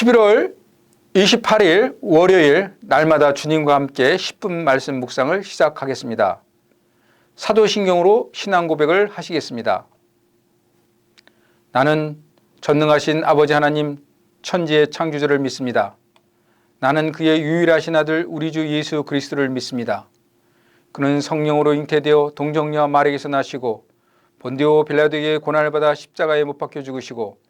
11월 28일 월요일 날마다 주님과 함께 10분 말씀 묵상을 시작하겠습니다. 사도신경으로 신앙 고백을 하시겠습니다. 나는 전능하신 아버지 하나님 천지의 창조주를 믿습니다. 나는 그의 유일하신 아들 우리 주 예수 그리스도를 믿습니다. 그는 성령으로 잉태되어 동정녀 마리에게서 나시고 본디오 빌라도에게 고난을 받아 십자가에 못 박혀 죽으시고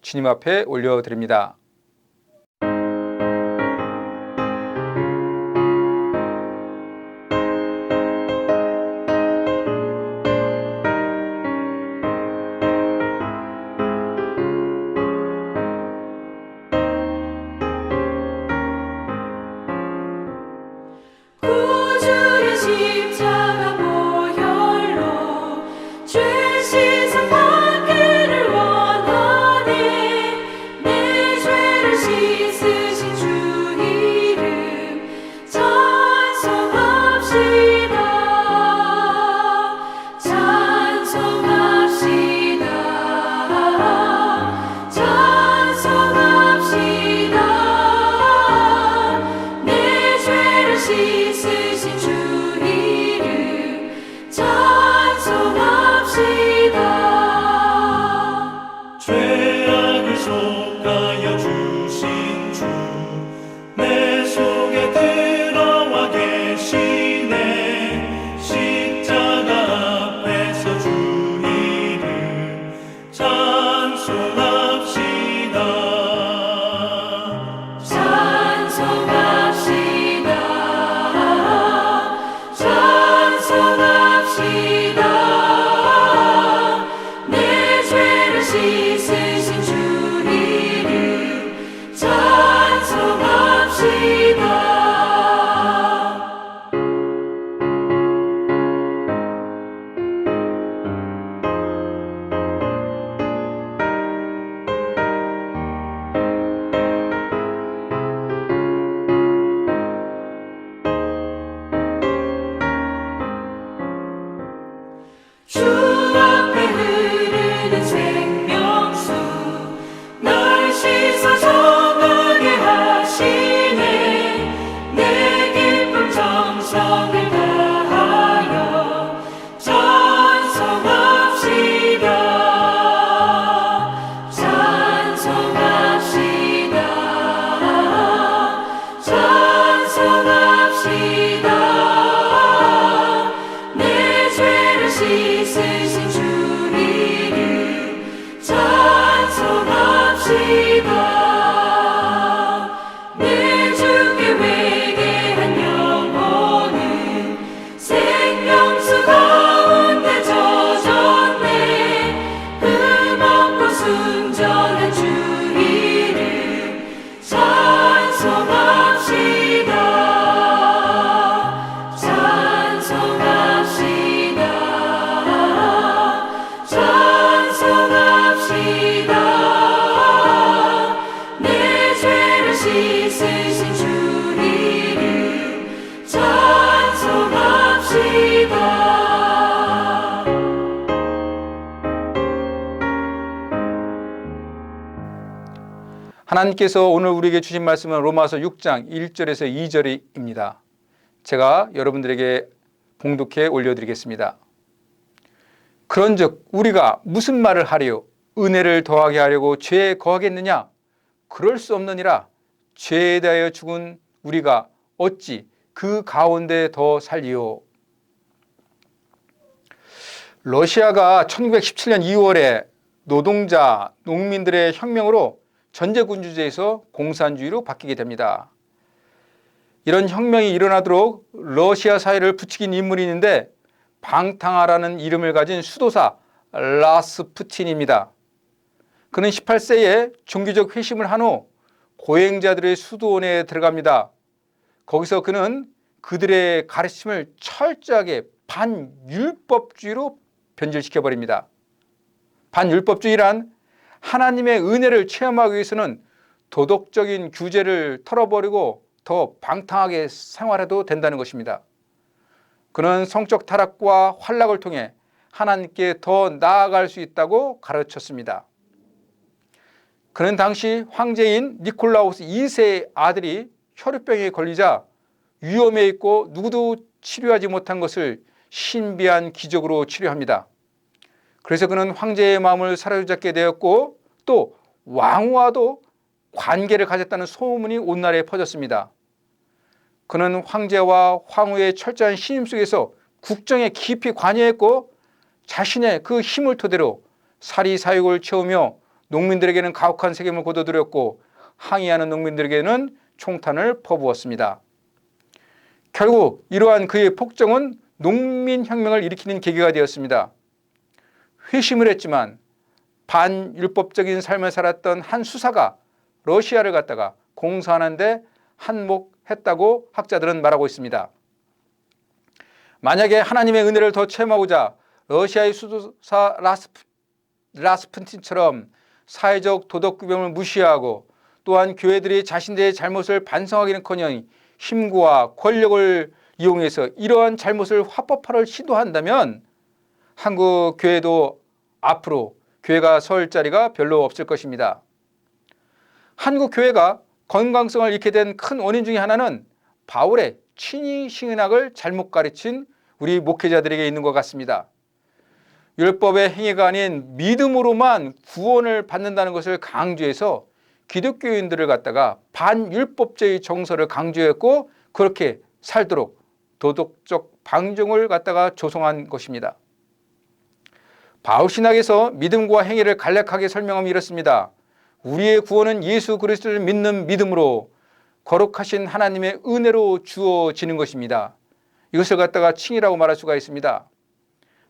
주님 앞에 올려드립니다. 하나님께서 오늘 우리에게 주신 말씀은 로마서 6장 1절에서 2절입니다. 제가 여러분들에게 봉독해 올려드리겠습니다. 그런즉 우리가 무슨 말을 하리요? 은혜를 더하게 하려고 죄에 거하겠느냐? 그럴 수 없느니라. 죄에 대하여 죽은 우리가 어찌 그 가운데 더 살리요? 러시아가 1917년 2월에 노동자, 농민들의 혁명으로 전제군주제에서 공산주의로 바뀌게 됩니다. 이런 혁명이 일어나도록 러시아 사회를 부추긴 인물이 있는데 방탕하라는 이름을 가진 수도사 라스푸틴입니다. 그는 18세에 종교적 회심을 한 후 고행자들의 수도원에 들어갑니다. 거기서 그는 그들의 가르침을 철저하게 반율법주의로 변질시켜 버립니다. 반율법주의란 하나님의 은혜를 체험하기 위해서는 도덕적인 규제를 털어버리고 더 방탕하게 생활해도 된다는 것입니다. 그는 성적 타락과 환락을 통해 하나님께 더 나아갈 수 있다고 가르쳤습니다. 그는 당시 황제인 니콜라우스 2세의 아들이 혈우병에 걸리자 위험에 있고 누구도 치료하지 못한 것을 신비한 기적으로 치료합니다. 그래서 그는 황제의 마음을 사로잡게 되었고 또 왕후와도 관계를 가졌다는 소문이 온 나라에 퍼졌습니다. 그는 황제와 황후의 철저한 신임 속에서 국정에 깊이 관여했고 자신의 그 힘을 토대로 사리 사욕을 채우며 농민들에게는 가혹한 세금을 거둬들였고 항의하는 농민들에게는 총탄을 퍼부었습니다. 결국 이러한 그의 폭정은 농민혁명을 일으키는 계기가 되었습니다. 회심을 했지만 반율법적인 삶을 살았던 한 수사가 러시아를 갔다가 공사하는데 한몫했다고 학자들은 말하고 있습니다. 만약에 하나님의 은혜를 더 체험하고자 러시아의 수도사 라스푸, 라스푼틴처럼 사회적 도덕 규범을 무시하고 또한 교회들이 자신들의 잘못을 반성하기는커녕 힘과 권력을 이용해서 이러한 잘못을 화법화를 시도한다면 한국 교회도 앞으로 교회가 설 자리가 별로 없을 것입니다. 한국 교회가 건강성을 잃게 된 큰 원인 중에 하나는 바울의 친히 신학을 잘못 가르친 우리 목회자들에게 있는 것 같습니다. 율법의 행위가 아닌 믿음으로만 구원을 받는다는 것을 강조해서 기독교인들을 갖다가 반율법주의 정서를 강조했고 그렇게 살도록 도덕적 방종을 갖다가 조성한 것입니다. 바울 신학에서 믿음과 행위를 간략하게 설명하면 이렇습니다. 우리의 구원은 예수 그리스도를 믿는 믿음으로 거룩하신 하나님의 은혜로 주어지는 것입니다. 이것을 갖다가 칭이라고 말할 수가 있습니다.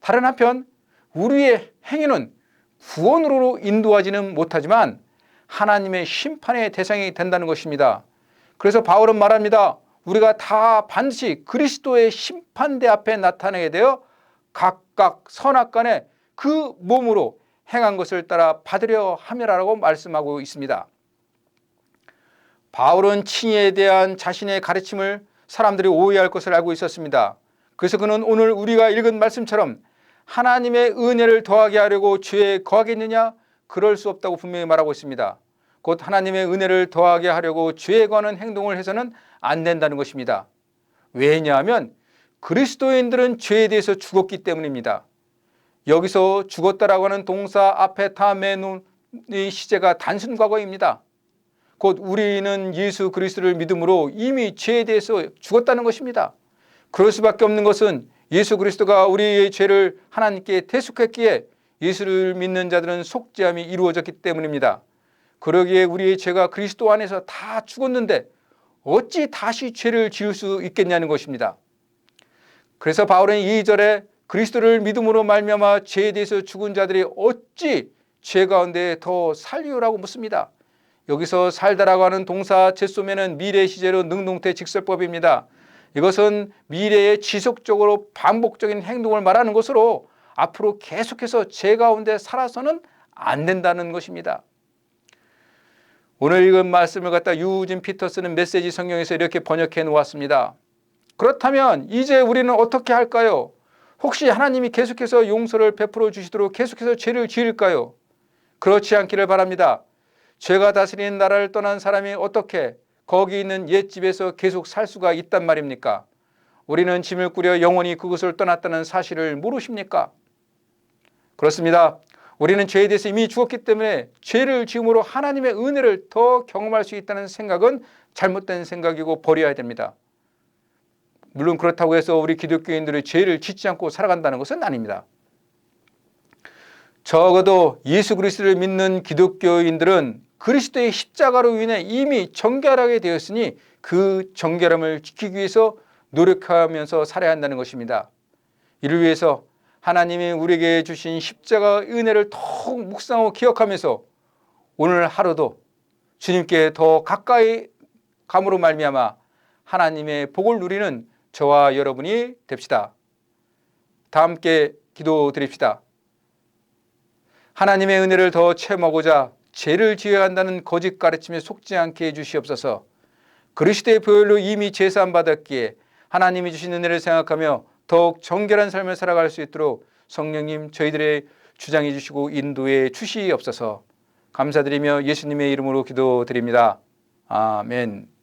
다른 한편 우리의 행위는 구원으로 인도하지는 못하지만 하나님의 심판의 대상이 된다는 것입니다. 그래서 바울은 말합니다. 우리가 다 반드시 그리스도의 심판대 앞에 나타나게 되어 각각 선악 간에 그 몸으로 행한 것을 따라 받으려 함이라고 말씀하고 있습니다. 바울은 칭의에 대한 자신의 가르침을 사람들이 오해할 것을 알고 있었습니다. 그래서 그는 오늘 우리가 읽은 말씀처럼 하나님의 은혜를 더하게 하려고 죄에 거하겠느냐? 그럴 수 없다고 분명히 말하고 있습니다. 곧 하나님의 은혜를 더하게 하려고 죄에 거는 행동을 해서는 안 된다는 것입니다. 왜냐하면 그리스도인들은 죄에 대해서 죽었기 때문입니다. 여기서 죽었다라고 하는 동사 앞에 타메눈의 시제가 단순 과거입니다. 곧 우리는 예수 그리스도를 믿음으로 이미 죄에 대해서 죽었다는 것입니다. 그럴 수밖에 없는 것은 예수 그리스도가 우리의 죄를 하나님께 대속했기에 예수를 믿는 자들은 속죄함이 이루어졌기 때문입니다. 그러기에 우리의 죄가 그리스도 안에서 다 죽었는데 어찌 다시 죄를 지을 수 있겠냐는 것입니다. 그래서 바울은 2절에 그리스도를 믿음으로 말미암아 죄에 대해서 죽은 자들이 어찌 죄 가운데 더 살리오라고 묻습니다. 여기서 살다라고 하는 동사 제소면은 미래 시제로 능동태 직설법입니다. 이것은 미래에 지속적으로 반복적인 행동을 말하는 것으로 앞으로 계속해서 죄 가운데 살아서는 안 된다는 것입니다. 오늘 읽은 말씀을 갖다 유진 피터스는 메시지 성경에서 이렇게 번역해 놓았습니다. 그렇다면 이제 우리는 어떻게 할까요? 혹시 하나님이 계속해서 용서를 베풀어 주시도록 계속해서 죄를 지을까요? 그렇지 않기를 바랍니다. 죄가 다스리는 나라를 떠난 사람이 어떻게 거기 있는 옛집에서 계속 살 수가 있단 말입니까? 우리는 짐을 꾸려 영원히 그것을 떠났다는 사실을 모르십니까? 그렇습니다. 우리는 죄에 대해서 이미 죽었기 때문에 죄를 지음으로 하나님의 은혜를 더 경험할 수 있다는 생각은 잘못된 생각이고 버려야 됩니다. 물론 그렇다고 해서 우리 기독교인들이 죄를 짓지 않고 살아간다는 것은 아닙니다. 적어도 예수 그리스도를 믿는 기독교인들은 그리스도의 십자가로 인해 이미 정결하게 되었으니 그 정결함을 지키기 위해서 노력하면서 살아야 한다는 것입니다. 이를 위해서 하나님이 우리에게 주신 십자가 은혜를 더욱 묵상하고 기억하면서 오늘 하루도 주님께 더 가까이 감으로 말미암아 하나님의 복을 누리는 저와 여러분이 됩시다. 다 함께 기도드립시다. 하나님의 은혜를 더 체험하고자 죄를 지어간다는 거짓 가르침에 속지 않게 해주시옵소서. 그리스도의 보혈로 이미 제사함 받았기에 하나님이 주신 은혜를 생각하며 더욱 정결한 삶을 살아갈 수 있도록 성령님 저희들의 주장해 주시고 인도해 주시옵소서. 감사드리며 예수님의 이름으로 기도드립니다. 아멘.